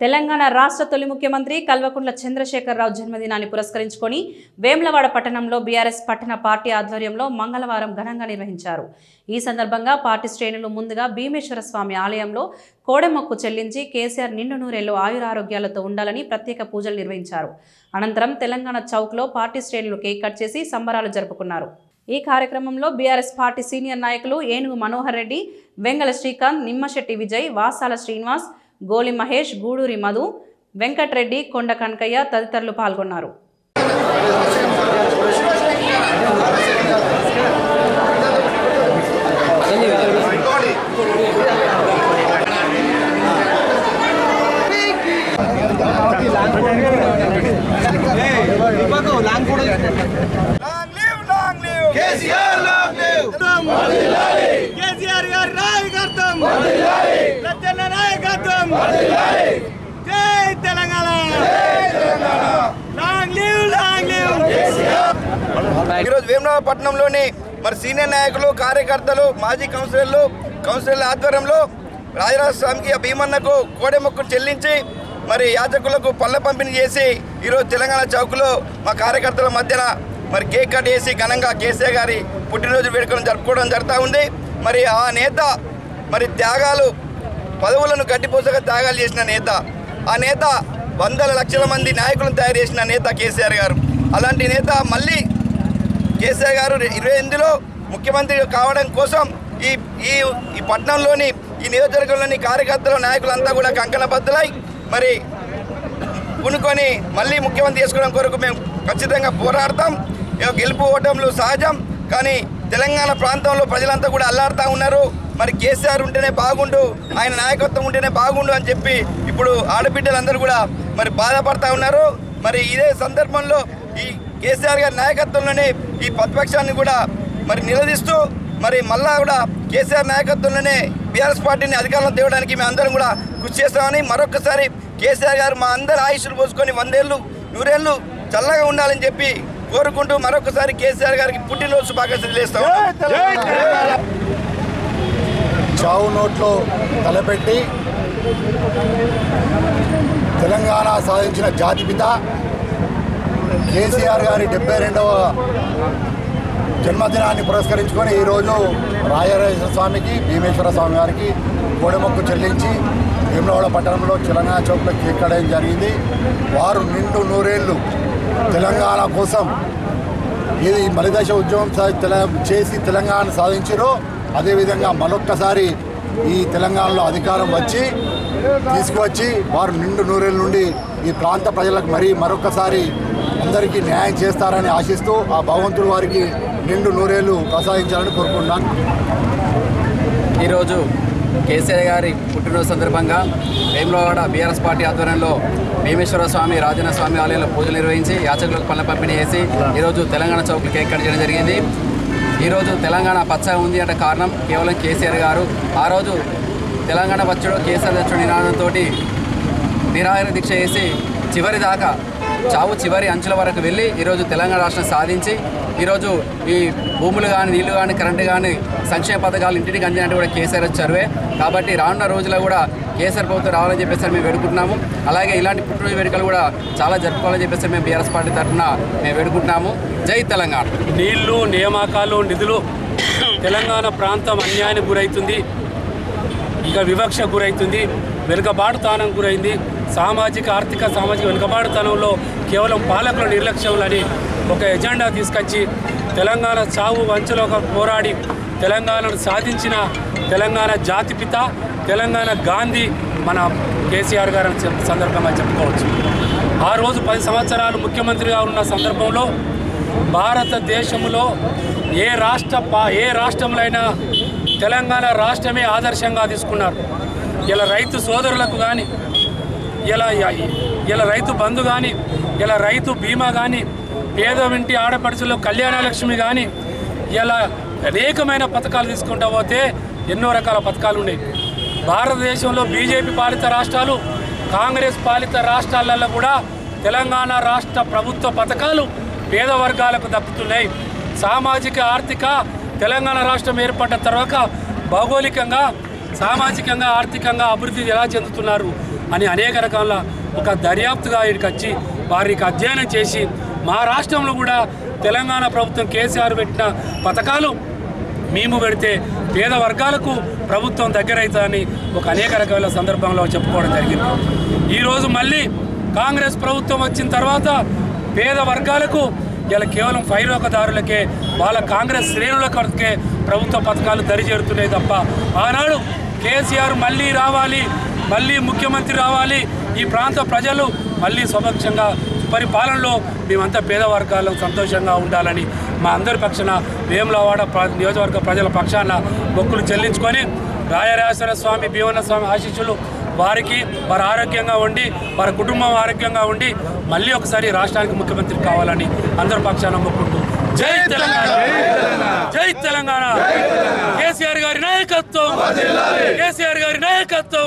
తెలంగాణ రాష్ట్ర తొలి ముఖ్యమంత్రి కల్వకుంట్ల చంద్రశేఖరరావు జన్మదినాన్ని పురస్కరించుకొని వేములవాడ పట్టణంలో బీఆర్ఎస్ పట్టణ పార్టీ ఆధ్వర్యంలో మంగళవారం ఘనంగా నిర్వహించారు. ఈ సందర్భంగా పార్టీ శ్రేణులు ముందుగా భీమేశ్వర స్వామి ఆలయంలో కోడెమొక్కు చెల్లించి కేసీఆర్ నిండు నూరేళ్ళు ఆయురారోగ్యాలతో ఉండాలని ప్రత్యేక పూజలు నిర్వహించారు. అనంతరం తెలంగాణ చౌక్లో పార్టీ శ్రేణులు కేక్ కట్ చేసి సంబరాలు జరుపుకున్నారు. ఈ కార్యక్రమంలో బీఆర్ఎస్ పార్టీ సీనియర్ నాయకులు ఏనుగు మనోహర్ రెడ్డి వెంగళ శ్రీకాంత్ నిమ్మశెట్టి విజయ్ వాసాల శ్రీనివాస్ గోలి మహేష్ గూడూరి మధు వెంకట్రెడ్డి కొండ కనకయ్య తదితరులు పాల్గొన్నారు. Long live long live KCR long live KCR గారి నాయకత్వం లచ్చన్న నాయకత్వం జై Telangana long live long live ఈరోజు వేమనాథపట్నంలోని మరి సీనియర్ నాయకులు కార్యకర్తలు మాజీ కౌన్సిలర్లు కౌన్సిలర్ల ఆధ్వర్యంలో రాజరాజ స్వామికి ఆ భీమన్నకు కోడెమొక్కును చెల్లించి మరి యాజకులకు పళ్ళ పంపిణీ చేసి ఈరోజు తెలంగాణ చౌక్లో మా కార్యకర్తల మధ్యన మరి కేక్ కట్ చేసి ఘనంగా కేసీఆర్ గారి పుట్టినరోజు వేడుకలను జరుపుకోవడం జరుగుతూ ఉంది. మరి ఆ నేత మరి త్యాగాలు పదవులను గడ్డిపోసగా త్యాగాలు చేసిన నేత ఆ నేత వందల లక్షల మంది నాయకులను తయారు చేసిన నేత కేసీఆర్ గారు. అలాంటి నేత మళ్ళీ కేసీఆర్ గారు ఇరవై ఎనిమిదిలో ముఖ్యమంత్రి కావడం కోసం ఈ ఈ ఈ పట్టణంలోని ఈ నియోజకవర్గంలోని కార్యకర్తలు నాయకులంతా కూడా కంకణబద్దులై మరి కొనుక్కొని మళ్ళీ ముఖ్యమంత్రి చేసుకోవడం కొరకు మేము ఖచ్చితంగా పోరాడతాం. గెలుపు ఓటములు సహజం కానీ తెలంగాణ ప్రాంతంలో ప్రజలంతా కూడా అల్లాడుతూ ఉన్నారు. మరి కేసీఆర్ ఉంటేనే బాగుండు ఆయన నాయకత్వం ఉంటేనే బాగుండు అని చెప్పి ఇప్పుడు ఆడబిడ్డలందరూ కూడా మరి బాధపడతా ఉన్నారు. మరి ఇదే సందర్భంలో ఈ కేసీఆర్ గారి నాయకత్వంలోనే ఈ ప్రతిపక్షాన్ని కూడా మరి నిలదీస్తూ మరి మళ్ళా కూడా కేసీఆర్ నాయకత్వంలోనే బీఆర్ఎస్ పార్టీని అధికారంలో తేవడానికి మేము అందరం కూడా కృషి చేస్తామని మరొకసారి కేసీఆర్ గారు మా అందరి ఆయుష్లు పోసుకొని వందేళ్ళు నూరేళ్ళు చల్లగా ఉండాలని చెప్పి కోరుకుంటూ మరొకసారి కేసీఆర్ గారికి పుట్టినరోజు శుభాకాంక్షలు తెలియస్తాం చావు నోట్లో తలపెట్టి తెలంగాణ సాధించిన జాతిపిత కేసీఆర్ గారి డెబ్బై రెండవ జన్మదినాన్ని పురస్కరించుకొని ఈరోజు రాజరాజేశ్వర స్వామికి భీమేశ్వర స్వామి గారికి కోడెమొక్కు చెల్లించి భీమలవాడ పట్టణంలో తెలంగాణ చౌక్లో కేక్ కడడం జరిగింది. వారు నిండు నూరేళ్ళు తెలంగాణ కోసం ఇది మలిదశ ఉద్యమం తెల- చేసి తెలంగాణ సాధించారో అదేవిధంగా మరొక్కసారి ఈ తెలంగాణలో అధికారం వచ్చి తీసుకువచ్చి వారు నిండు నూరేళ్ళ నుండి ఈ ప్రాంత ప్రజలకు మరీ మరొకసారి అందరికీ న్యాయం చేస్తారని ఆశిస్తూ ఆ భగవంతుడు వారికి నిండు నూరేళ్ళు ప్రసాదించాలని కోరుకుంటున్నాను. ఈరోజు కేసీఆర్ గారి పుట్టినరోజు సందర్భంగా వేములవాడ బీఆర్ఎస్ పార్టీ ఆధ్వర్యంలో భీమేశ్వర స్వామి రాజన్న స్వామి ఆలయంలో పూజలు నిర్వహించి యాచకులకు పనుల పంపిణీ చేసి ఈరోజు తెలంగాణ చౌక్లు కేక్ కట్ చేయడం జరిగింది. ఈరోజు తెలంగాణ పచ్చగా ఉంది అంటే కారణం కేవలం కేసీఆర్ గారు. ఆ రోజు తెలంగాణ వచ్చుడు కేసీఆర్ తెచ్చుడు నినాదంతో నిరాహార దీక్ష చేసి చివరి దాకా చావు చివరి అంచుల వరకు వెళ్ళి ఈరోజు తెలంగాణ రాష్ట్రం సాధించి ఈరోజు ఈ భూములు కానీ నీళ్ళు కానీ కరెంటు కానీ సంక్షేమ పథకాలు ఇంటికి అందినట్టు కూడా కేసీఆర్ వచ్చారువే కాబట్టి రానున్న రోజుల్లో కూడా కేసీఆర్ ప్రభుత్వం రావాలని చెప్పేసి మేము వేడుకుంటున్నాము. అలాగే ఇలాంటి పుట్టినరోజు వేడుకలు కూడా చాలా జరుపుకోవాలని చెప్పేసి మేము బీఆర్ఎస్ పార్టీ తరఫున మేము వేడుకుంటున్నాము. జై తెలంగాణ. నీళ్ళు నియామకాలు నిధులు తెలంగాణ ప్రాంతం అన్యాయానికి గురవుతుంది ఇంకా వివక్ష గురవుతుంది వెనుకబాటుతనం గురైంది. సామాజిక ఆర్థిక సామాజిక వెనుకబాటుతనంలో కేవలం పాలకుల నిర్లక్ష్యంలని ఒక ఎజెండా తీసుకొచ్చి తెలంగాణ చావు వంచలో పోరాడి తెలంగాణను సాధించిన తెలంగాణ జాతిపిత తెలంగాణ గాంధీ మన కేసీఆర్ గారు చెప్- సందర్భంగా చెప్పుకోవచ్చు. ఆ రోజు పది సంవత్సరాలు ముఖ్యమంత్రిగా ఉన్న సందర్భంలో భారతదేశంలో ఏ రాష్ట్ర ఏ రాష్ట్రంలో అయినా తెలంగాణ రాష్ట్రమే ఆదర్శంగా తీసుకున్నారు. ఇలా రైతు సోదరులకు కానీ ఇలా ఇలా రైతు బంధు కానీ ఇలా రైతు బీమా కానీ పేద ఇంటి ఆడపడుచులు కళ్యాణలక్ష్మి కానీ ఇలా అనేకమైన పథకాలు తీసుకుంటా పోతే ఎన్నో రకాల పథకాలు ఉన్నాయి. భారతదేశంలో బీజేపీ పాలిత రాష్ట్రాలు కాంగ్రెస్ పాలిత రాష్ట్రాలలో కూడా తెలంగాణ రాష్ట్ర ప్రభుత్వ పథకాలు పేద వర్గాలకు దక్కుతున్నాయి. సామాజిక ఆర్థిక తెలంగాణ రాష్ట్రం ఏర్పడ్డ తర్వాత భౌగోళికంగా సామాజికంగా ఆర్థికంగా అభివృద్ధి ఎలా చెందుతున్నారు అని అనేక రకాల ఒక దర్యాప్తుగా ఇక్కడికి వచ్చి వారికి అధ్యయనం చేసి మా రాష్ట్రంలో కూడా తెలంగాణ ప్రభుత్వం కేసీఆర్ పెట్టిన పథకాలు మేము పెడితే పేద వర్గాలకు ప్రభుత్వం దగ్గరవుతుందని ఒక అనేక రకాల సందర్భంలో చెప్పుకోవడం జరిగింది. ఈరోజు మళ్ళీ కాంగ్రెస్ ప్రభుత్వం వచ్చిన తర్వాత పేద వర్గాలకు ఇలా కేవలం ఫైరోకదారులకే వాళ్ళ కాంగ్రెస్ శ్రేణులకే ప్రభుత్వ పథకాలు దరిచేరుతున్నాయి తప్ప ఆనాడు కేసీఆర్ మళ్ళీ రావాలి మళ్ళీ ముఖ్యమంత్రి రావాలి ఈ ప్రాంత ప్రజలు మళ్ళీ సమక్షంగా పరిపాలనలో మేమంతా పేద వర్గాలు సంతోషంగా ఉండాలని మా అందరి పక్షాన వేములవాడ ప్ర- నియోజకవర్గ ప్రజల పక్షాన మొక్కులు చెల్లించుకొని రాయరాజేశ్వర స్వామి భీమన్న స్వామి ఆశీస్సులు వారికి వారు ఆరోగ్యంగా ఉండి వారి కుటుంబం ఆరోగ్యంగా ఉండి మళ్ళీ ఒకసారి రాష్ట్రానికి ముఖ్యమంత్రి కావాలని అందరి పక్షాన మొక్కుంటూ జై తెలంగాణ! జై తెలంగాణ! కేసీఆర్ గారి నాయకత్వం! కేసీఆర్ గారి నాయకత్వం!